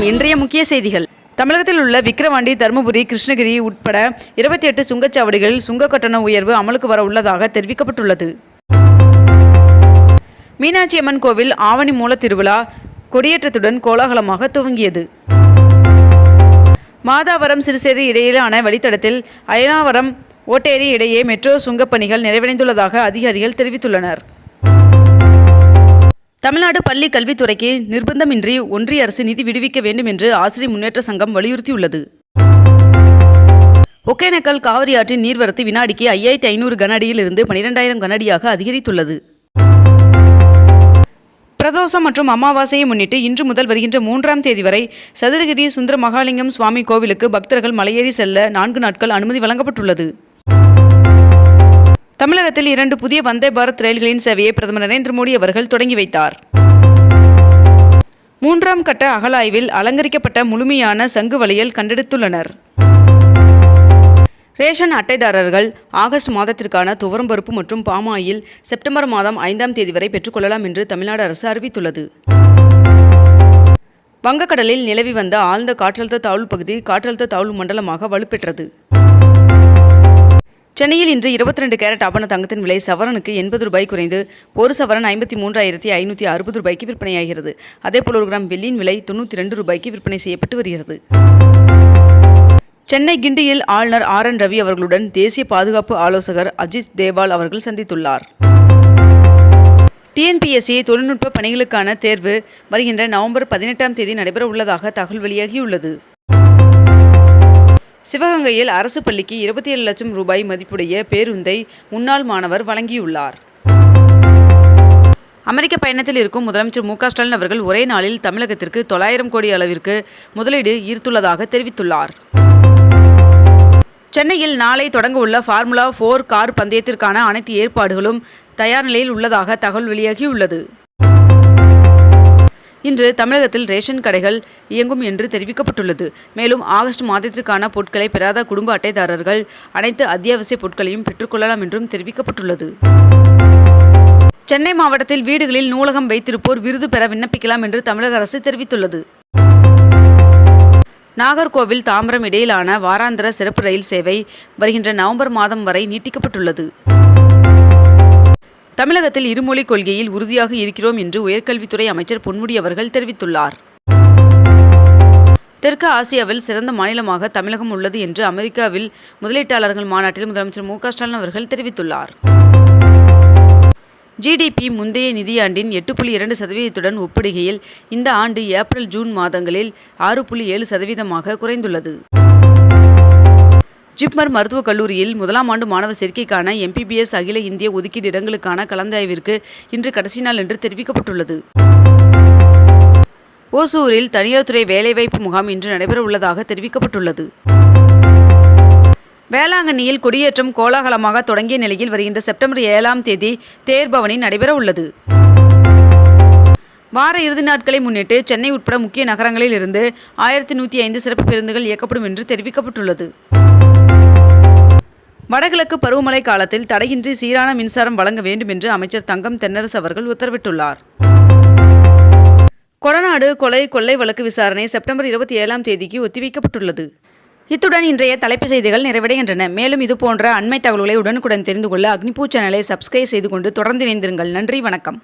வணக்கம் இன்றைய முக்கிய செய்திகள். தமிழகத்தில் உள்ள விக்கிரவாண்டி தருமபுரி கிருஷ்ணகிரி உட்பட இருபத்தி எட்டு சுங்கச்சாவடிகளில் சுங்க கட்டண உயர்வு அமலுக்கு வர உள்ளதாக தெரிவிக்கப்பட்டுள்ளது. மீனாட்சி அம்மன் கோவில் ஆவணி மூல திருவிழா கொடியேற்றத்துடன் கோலாகலமாக துவங்கியது. மாதாவரம் சிறுசேரி இடையிலான வழித்தடத்தில் அயனாவரம் ஓட்டேரி இடையே மெட்ரோ சுங்கப்பணிகள் நிறைவடைந்துள்ளதாக அதிகாரிகள் தெரிவித்துள்ளனர். தமிழ்நாடு பள்ளி கல்வித்துறைக்கு நிர்பந்தமின்றி ஒன்றிய அரசு நிதி விடுவிக்க வேண்டும் என்று ஆசிரியர் முன்னேற்ற சங்கம் வலியுறுத்தியுள்ளது. ஒகேனக்கல் காவிரி ஆற்றின் நீர்வரத்து வினாடிக்கு ஐயாயிரத்தி ஐநூறு கன அடியிலிருந்து பனிரெண்டாயிரம் கன அடியாக அதிகரித்துள்ளது. பிரதோஷம் மற்றும் அமாவாசையை முன்னிட்டு இன்று முதல் வருகின்ற மூன்றாம் தேதி வரை சதுரகிரி சுந்தர மகாலிங்கம் சுவாமி கோவிலுக்கு பக்தர்கள் மலையேறி செல்ல நான்கு நாட்கள் அனுமதி வழங்கப்பட்டுள்ளது. தமிழகத்தில் இரண்டு புதிய வந்தே பாரத் ரயில்களின் சேவையை பிரதமர் நரேந்திர மோடி அவர்கள் தொடங்கி வைத்தார். மூன்றாம் கட்ட அகலாய்வில் அலங்கரிக்கப்பட்ட முழுமையான சங்கு வளையல் கண்டெடுத்துள்ளனர். ரேஷன் அட்டைதாரர்கள் ஆகஸ்ட் மாதத்திற்கான துவரம்பருப்பு மற்றும் பாமாயில் செப்டம்பர் மாதம் ஐந்தாம் தேதி வரை பெற்றுக்கொள்ளலாம் என்று தமிழ்நாடு அரசு அறிவித்துள்ளது. வங்கக்கடலில் நிலவி வந்த ஆழ்ந்த காற்றழுத்த தாழ்வு பகுதி காற்றழுத்த தாழ்வு மண்டலமாக வலுப்பெற்றது. சென்னையில் இன்று இருபத்தி ரெண்டு கேரட் ஆபண தங்கத்தின் விலை சவரனுக்கு எண்பது ரூபாய் குறைந்து ஒரு சவரன் ஐம்பத்தி மூன்றாயிரத்தி ஐநூற்றி அறுபது ரூபாய்க்கு விற்பனையாகிறது. அதேபோல் ஒரு கிராம் வெள்ளியின் விலை தொண்ணூற்றி ரெண்டு ரூபாய்க்கு விற்பனை செய்யப்பட்டு வருகிறது. சென்னை கிண்டியில் ஆளுநர் ஆர் என் ரவி அவர்களுடன் தேசிய பாதுகாப்பு ஆலோசகர் அஜித் தேவால் அவர்கள் சந்தித்துள்ளார். டிஎன்பிஎஸ்சி தொழில்நுட்ப பணிகளுக்கான தேர்வு வருகின்ற நவம்பர் பதினெட்டாம் தேதி நடைபெற உள்ளதாக தகவல் வெளியாகியுள்ளது. சிவகங்கையில் அரசு பள்ளிக்கு இருபத்தி ஏழு லட்சம் ரூபாய் மதிப்புடைய பேருந்தை முன்னாள் மாணவர் வழங்கியுள்ளார். அமெரிக்க பயணத்தில் இருக்கும் முதலமைச்சர் மு ஸ்டாலின் அவர்கள் ஒரே நாளில் தமிழகத்திற்கு தொள்ளாயிரம் கோடி அளவிற்கு முதலீடு ஈர்த்துள்ளதாக தெரிவித்துள்ளார். சென்னையில் நாளை தொடங்க உள்ள ஃபார்முலா ஃபோர் கார் பந்தயத்திற்கான அனைத்து ஏற்பாடுகளும் தயார் நிலையில் உள்ளதாக தகவல் வெளியாகியுள்ளது. இன்று தமிழகத்தில் ரேஷன் கடைகள் இயங்கும் என்று தெரிவிக்கப்பட்டுள்ளது. மேலும் ஆகஸ்ட் மாதத்திற்கான பொருட்களை பெறாத குடும்ப அட்டைதாரர்கள் அனைத்து அத்தியாவசிய பொருட்களையும் பெற்றுக்கொள்ளலாம் என்றும் தெரிவிக்கப்பட்டுள்ளது. சென்னை மாவட்டத்தில் வீடுகளில் நூலகம் வைத்திருப்போர் விருது பெற விண்ணப்பிக்கலாம் என்று தமிழக அரசு தெரிவித்துள்ளது. நாகர்கோவில் தாம்பரம் இடையிலான வாராந்திர சிறப்பு ரயில் சேவை வருகின்ற நவம்பர் மாதம் வரை நீட்டிக்கப்பட்டுள்ளது. தமிழகத்தில் இருமொழிக் கொள்கையில் உறுதியாக இருக்கிறோம் என்று உயர்கல்வித்துறை அமைச்சர் பொன்முடி அவர்கள் தெரிவித்துள்ளார். தெற்கு ஆசியாவில் சிறந்த மாநிலமாக தமிழகம் உள்ளது என்று அமெரிக்காவில் முதலீட்டாளர்கள் மாநாட்டில் முதலமைச்சர் மு ஸ்டாலின் அவர்கள் தெரிவித்துள்ளார். ஜிடிபி முந்தைய நிதியாண்டின் எட்டு புள்ளி இரண்டு சதவீதத்துடன் ஒப்பிடுகையில் இந்த ஆண்டு ஏப்ரல் ஜூன் மாதங்களில் ஆறு புள்ளி ஏழு சதவீதமாக குறைந்துள்ளது. ஜிப்மர் மருத்துவக் கல்லூரியில் முதலாம் ஆண்டு மாணவர் சேர்க்கைக்கான எம்பிபிஎஸ் அகில இந்திய ஒதுக்கீடு இடங்களுக்கான கலந்தாய்விற்கு இன்று கடைசி நாள் என்று தெரிவிக்கப்பட்டுள்ளது. ஓசூரில் தனியார் துறை வேலைவாய்ப்பு முகாம் இன்று நடைபெற உள்ளதாக தெரிவிக்கப்பட்டுள்ளது. வேளாங்கண்ணியில் கொடியேற்றம் கோலாகலமாக தொடங்கிய நிலையில் வருகின்ற செப்டம்பர் ஏழாம் தேதி தேர்பவனி நடைபெற உள்ளது வார இறுதி நாட்களை முன்னிட்டு சென்னை உட்பட முக்கிய நகரங்களில் இருந்து ஆயிரத்தி நூற்றி ஐந்து சிறப்பு பேருந்துகள் இயக்கப்படும் என்று தெரிவிக்கப்பட்டுள்ளது. வடகிழக்கு பருவமழை காலத்தில் தடையின்றி சீரான மின்சாரம் வழங்க வேண்டும் என்று அமைச்சர் தங்கம் தென்னரசு அவர்கள் உத்தரவிட்டுள்ளார். கொடநாடு கொலை கொள்ளை வழக்கு விசாரணை செப்டம்பர் இருபத்தி ஏழாம் தேதிக்கு ஒத்திவைக்கப்பட்டுள்ளது. இத்துடன் இன்றைய தலைப்புச் செய்திகள் நிறைவடைகின்றன. மேலும் இதுபோன்ற அண்மை தகவல்களை உடனுக்குடன் தெரிந்து கொள்ள அக்னிபூ சேனலை சப்ஸ்கிரைப் செய்து கொண்டு தொடர்ந்து இணைந்திருங்கள். நன்றி வணக்கம்.